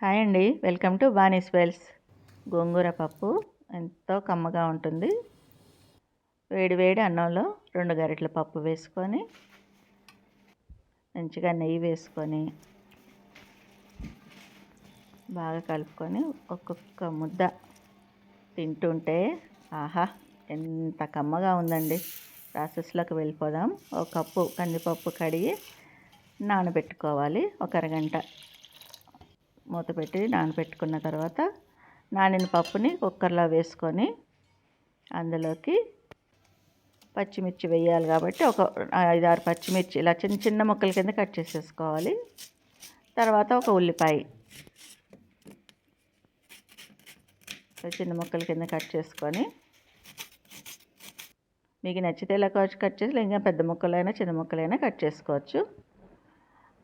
Hi అండి. Welcome to బానీ స్వెల్స్ గోంగూర పప్పు ఎంతో కమ్మగా ఉంటుంది. వేడి వేడి అన్నంలో రెండు గరిటెల పప్పు వేసుకొని మంచిగా నెయ్యి వేసుకొని బాగా కలుపుకొని ఒక్కొక్క ముద్ద తింటుంటే ఆహా ఎంత కమ్మగా ఉందండి. ప్రాసెస్లోకి వెళ్ళిపోదాం. ఒక కప్పు కందిపప్పు కడిగి నానబెట్టుకోవాలి. ఒక అరగంట మూత పెట్టి నానబెట్టుకున్న తర్వాత నానిన పప్పుని కుక్కర్లో వేసుకొని అందులోకి పచ్చిమిర్చి వేయాలి కాబట్టి ఒక ఐదారు పచ్చిమిర్చి ఇలా చిన్న చిన్న ముక్కల కింద కట్ చేసేసుకోవాలి. తర్వాత ఒక ఉల్లిపాయ. చిన్న ముక్కల కింద కట్ చేసుకొని మీకు నచ్చితే ఇలా కట్ చేసి ఇంకా పెద్ద ముక్కలైనా చిన్న ముక్కలైనా కట్ చేసుకోవచ్చు.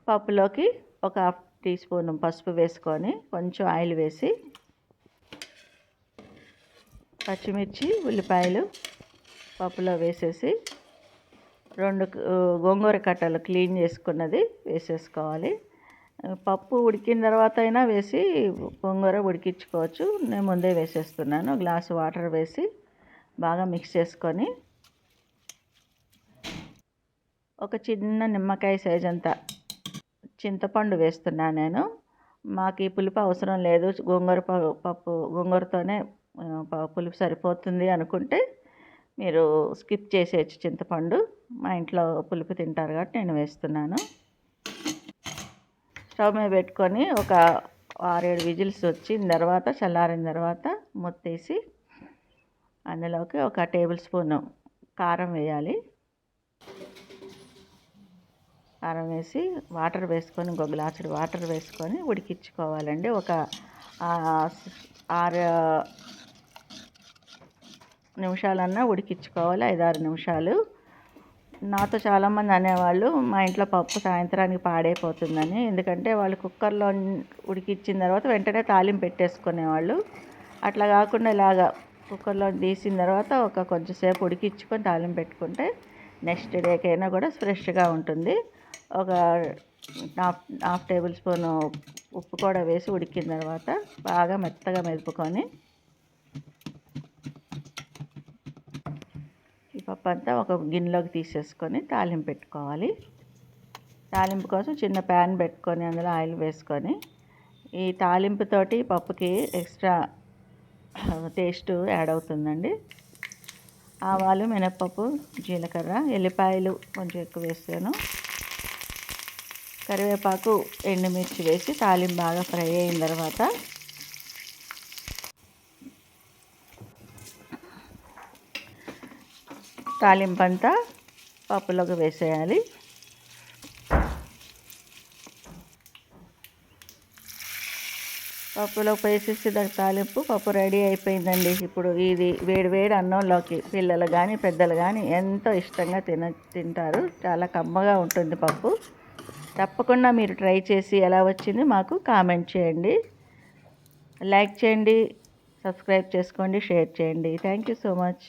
పప్పులోకి ఒక హాఫ్ టీ స్పూన్ పసుపు వేసుకొని కొంచెం ఆయిల్ వేసి పచ్చిమిర్చి ఉల్లిపాయలు పప్పులో వేసేసి రెండు గోంగూర కట్టలు క్లీన్ చేసుకున్నది వేసేసుకోవాలి. పప్పు ఉడికిన తర్వాత అయినా వేసి గోంగూర ఉడికించుకోవచ్చు. నేను ముందే వేసేస్తున్నాను. గ్లాస్ వాటర్ వేసి బాగా మిక్స్ చేసుకొని ఒక చిన్న నిమ్మకాయ సైజ్ అంతా చింతపండు వేస్తున్నాను నేను. మాకు ఈ పులుపు అవసరం లేదు. గోంగూర పప్పు గోంగూరతోనే పులుపు సరిపోతుంది అనుకుంటే మీరు స్కిప్ చేసేయచ్చు చింతపండు. మా ఇంట్లో పులుపు తింటారు కాబట్టి నేను వేస్తున్నాను. స్టవ్ మీద పెట్టుకొని ఒక ఆరేడు విజిల్స్ వచ్చిన తర్వాత చల్లారిన తర్వాత మొత్తేసి అందులోకి ఒక టేబుల్ స్పూన్ కారం వేయాలి. కారం వేసి వాటర్ వేసుకొని ఇంకో గ్లాసుడు వాటర్ వేసుకొని ఉడికించుకోవాలండి. ఒక ఆరు నిమిషాలన్నా ఉడికించుకోవాలి ఐదారు నిమిషాలు. నాతో చాలామంది అనేవాళ్ళు మా ఇంట్లో పప్పు సాయంత్రానికి పాడైపోతుందని. ఎందుకంటే వాళ్ళు కుక్కర్లో ఉడికిచ్చిన తర్వాత వెంటనే తాలింపు పెట్టేసుకునేవాళ్ళు. అట్లా కాకుండా ఇలాగా కుక్కర్లో తీసిన తర్వాత ఒక కొంచెంసేపు ఉడికించుకొని తాలింపు పెట్టుకుంటే నెక్స్ట్ డేకైనా కూడా ఫ్రెష్గా ఉంటుంది. ఒక హాఫ్ హాఫ్ టేబుల్ స్పూన్ ఉప్పు కూడా వేసి ఉడికిన తర్వాత బాగా మెత్తగా మెదుపుకొని ఈ పప్పు అంతా ఒక గిన్నెలోకి తీసేసుకొని తాలింపు పెట్టుకోవాలి. తాలింపు కోసం చిన్న ప్యాన్ పెట్టుకొని అందులో ఆయిల్ వేసుకొని ఈ తాలింపుతోటి పప్పుకి ఎక్స్ట్రా టేస్ట్ యాడ్ అవుతుందండి. ఆవాలు మినప్పప్పు జీలకర్ర ఎల్లిపాయలు కొంచెం ఎక్కువ వేస్తాను కరివేపాకు ఎండుమిర్చి వేసి తాలింపు బాగా ఫ్రై అయిన తర్వాత తాలింపు అంతా పప్పులోకి వేసేయాలి. పప్పులోకి వేసేసి దానికి తాలింపు పప్పు రెడీ అయిపోయిందండి. ఇప్పుడు ఇది వేడి వేడి అన్నంలోకి పిల్లలు కానీ పెద్దలు కానీ ఎంతో ఇష్టంగా తిన తింటారు. చాలా కమ్మగా ఉంటుంది పప్పు. తప్పకుండా మీరు ట్రై చేసి ఎలా వచ్చింది మాకు కామెంట్ చేయండి. లైక్ చేయండి సబ్స్క్రైబ్ చేసుకోండి షేర్ చేయండి. Thank you so much